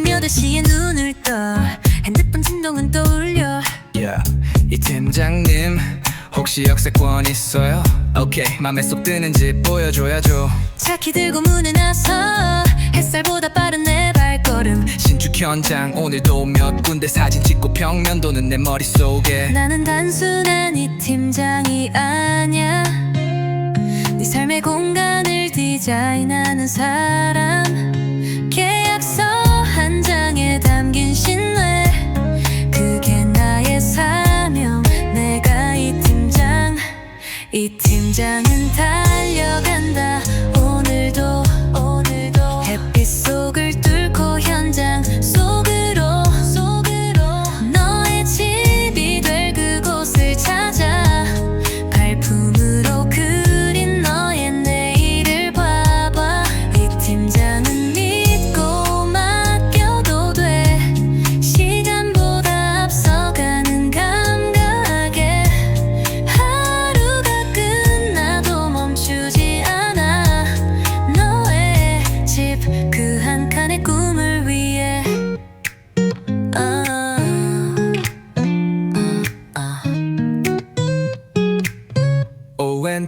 버릇이에 눈을 떠. 핸드폰 진동은 떠올려. Yeah. 이 팀장님 혹시 역세권 있어요? 오케이 맘에 쏙 드는지 보여줘야죠. 차키 들고 문에 나서 햇살보다 빠른 내 발걸음. 신축 현장 오늘도 몇 군데 사진 찍고 평면도는 내 머릿속에. 나는 단순한 이 팀장이 아냐 네 삶의 공간을 디자인하는 사람 이 팀장은 달려간다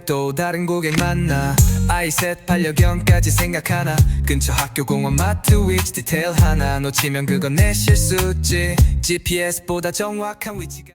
또 다른 고객 만나? 아이셋 반려견까지 생각하나? 근처 학교 공원 마트 위치 디테일 하나? 놓치면 그건 내 실수지. GPS보다 정확한 위치가